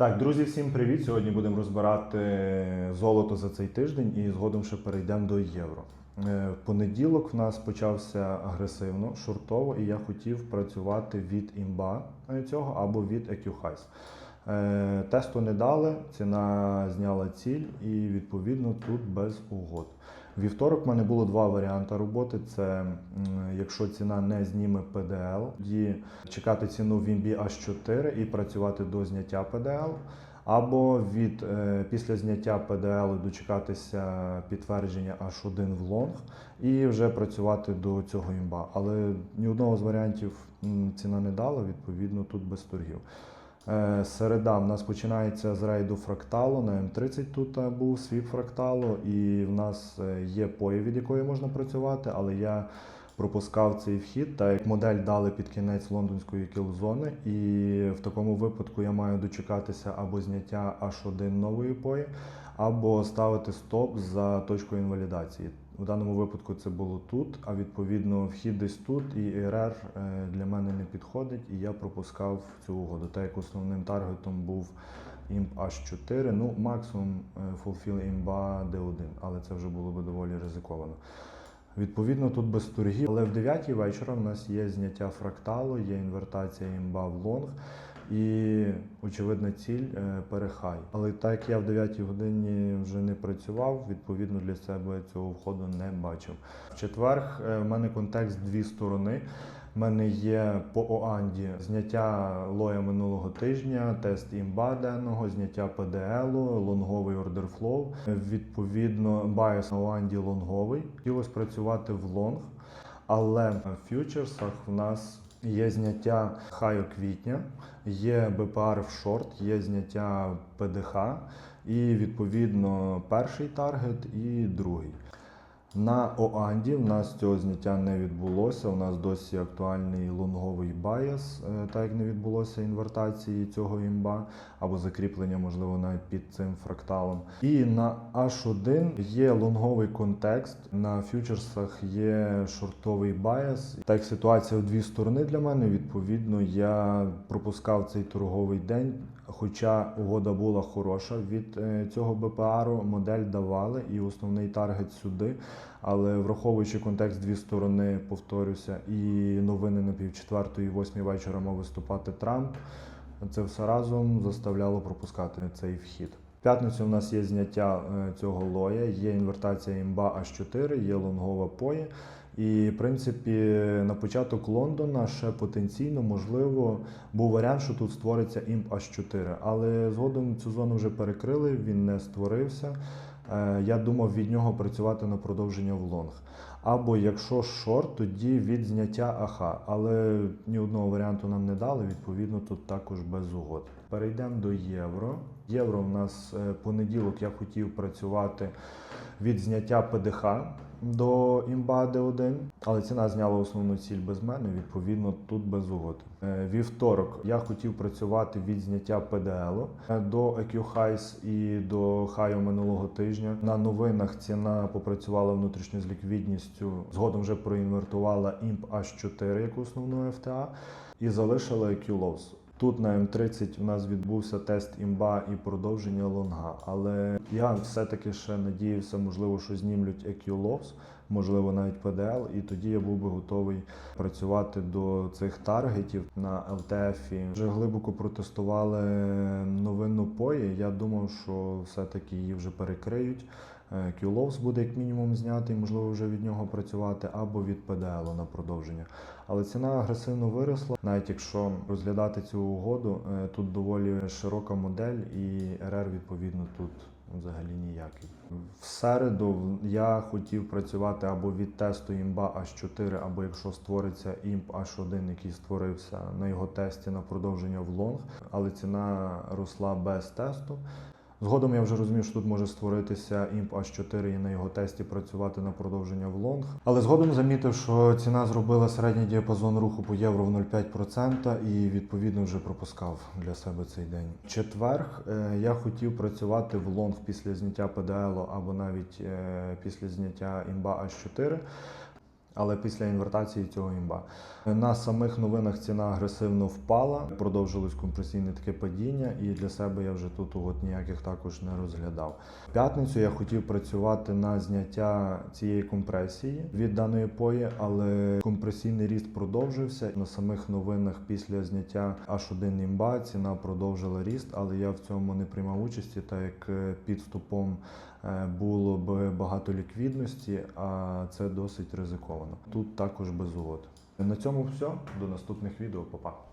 Так, друзі, всім привіт! Сьогодні будемо розбирати золото за цей тиждень і згодом ще перейдемо до євро. Е, понеділок в нас почався агресивно, шортово, і я хотів працювати від імба цього або від EQHighs. Е, Тесту не дали, ціна зняла ціль і відповідно тут без угод. Вівторок в мене було два варіанти роботи: це якщо ціна не зніме PDL, тоді чекати ціну в імбі H4 і працювати до зняття PDL. Або від е, після зняття PDL дочекатися підтвердження H1 в лонг і вже працювати до цього імба. Але ні одного з варіантів ціна не дала, відповідно, тут без торгів. Е, Середа в нас починається з рейду фракталу. На М30 тут е, був свіп фракталу, і в нас е, є пої, від якої можна працювати, але я пропускав цей вхід, так як модель дали під кінець лондонської кілзони, і в такому випадку я маю дочекатися або зняття H1 нової пої, або ставити стоп за точкою інвалідації. У даному випадку це було тут, а відповідно вхід десь тут, і РР для мене не підходить, і я пропускав цю угоду. Так як основним таргетом був імп H4, ну максимум е, fulfill імба D1, але це вже було би доволі ризиковано. Відповідно, тут без торгів, але в 9 вечора в нас є зняття фракталу, є інвертація імба в лонг і очевидна ціль е, перехай. Але так як я в 9 годині вже не працював, відповідно для себе цього входу не бачив. В четвер е, в мене контекст дві сторони. У мене є по ОАНДі зняття лоя минулого тижня, тест імба денного, зняття ПДЛ, лонговий ордерфлоу. Відповідно, байс на ОАНДі лонговий. Хотілося працювати в лонг, але в фьючерсах в нас є зняття хаю квітня, є БПР в шорт, є зняття ПДХ і відповідно перший таргет і другий. На Оанді в нас цього зняття не відбулося. У нас досі актуальний лонговий байс, е, так як не відбулося інвертації цього імба або закріплення, можливо, навіть під цим фракталом. І на H1 є лонговий контекст. На фьючерсах є шортовий байс. Так як ситуація в дві сторони для мене, відповідно, я пропускав цей торговий день. Хоча угода була хороша від е, цього БПРу, модель давали і основний таргет сюди. Але враховуючи контекст дві сторони, повторюся, і новини на півчетвертої, восьмій вечора мав виступати Трамп. Це все разом заставляло пропускати цей вхід. В п'ятницю у нас є зняття е, цього лоя, є інвертація імба H4, є лонгова поє. І, в принципі, на початок Лондона ще потенційно, можливо, був варіант, що тут створиться імп H4. Але згодом цю зону вже перекрили, він не створився. Е, Я думав від нього працювати на продовження в лонг. Або якщо шорт, тоді від зняття аха. Але ні одного варіанту нам не дали, відповідно, тут також без угод. Перейдемо до євро. Євро в нас е, понеділок я хотів працювати від зняття ПДХ до імба Д1, але ціна зняла основну ціль без мене, відповідно, тут без угод. Е, Вівторок я хотів працювати від зняття ПДЛ до EQ Highs і до хаю минулого тижня. На новинах ціна попрацювала внутрішньо з ліквідністю, згодом вже проінвертувала імп H4 як основну FTA і залишила EQ Lows. Тут на М30 у нас відбувся тест імба і продовження лонга. Але я все-таки ще надіявся, можливо, що знімлють EQ Lows, можливо, навіть PDL, і тоді я був би готовий працювати до цих таргетів на LTF. Вже глибоко протестували новинну пої. Я думав, що все-таки її вже перекриють. Кюловс буде як мінімум знятий, можливо, вже від нього працювати, або від ПДЛ на продовження. Але ціна агресивно виросла. Навіть якщо розглядати цю угоду, е, тут доволі широка модель, і РР відповідно тут взагалі ніякий. В середу я хотів працювати або від тесту імба H4, або якщо створиться імп H1, який створився на його тесті на продовження в лонг, але ціна росла без тесту. Згодом я вже розумів, що тут може створитися імп H4 і на його тесті працювати на продовження в лонг. Але згодом замітив, що ціна зробила середній діапазон руху по євро в 0,5% і відповідно вже пропускав для себе цей день. Четверг е, я хотів працювати в лонг після зняття ПДЛ або навіть е, після зняття імба H4. Але після інвертації цього імба. На самих новинах ціна агресивно впала, продовжилось компресійне таке падіння, і для себе я вже тут угод ніяких також не розглядав. В п'ятницю я хотів працювати на зняття цієї компресії від даної пої, але компресійний ріст продовжився. На самих новинах після зняття H1 імба ціна продовжила ріст, але я в цьому не приймав участі, так як е, підступом е, було б багато ліквідності, а це досить ризиковано. Тут також без угод. На цьому все. До наступних відео. Па-па.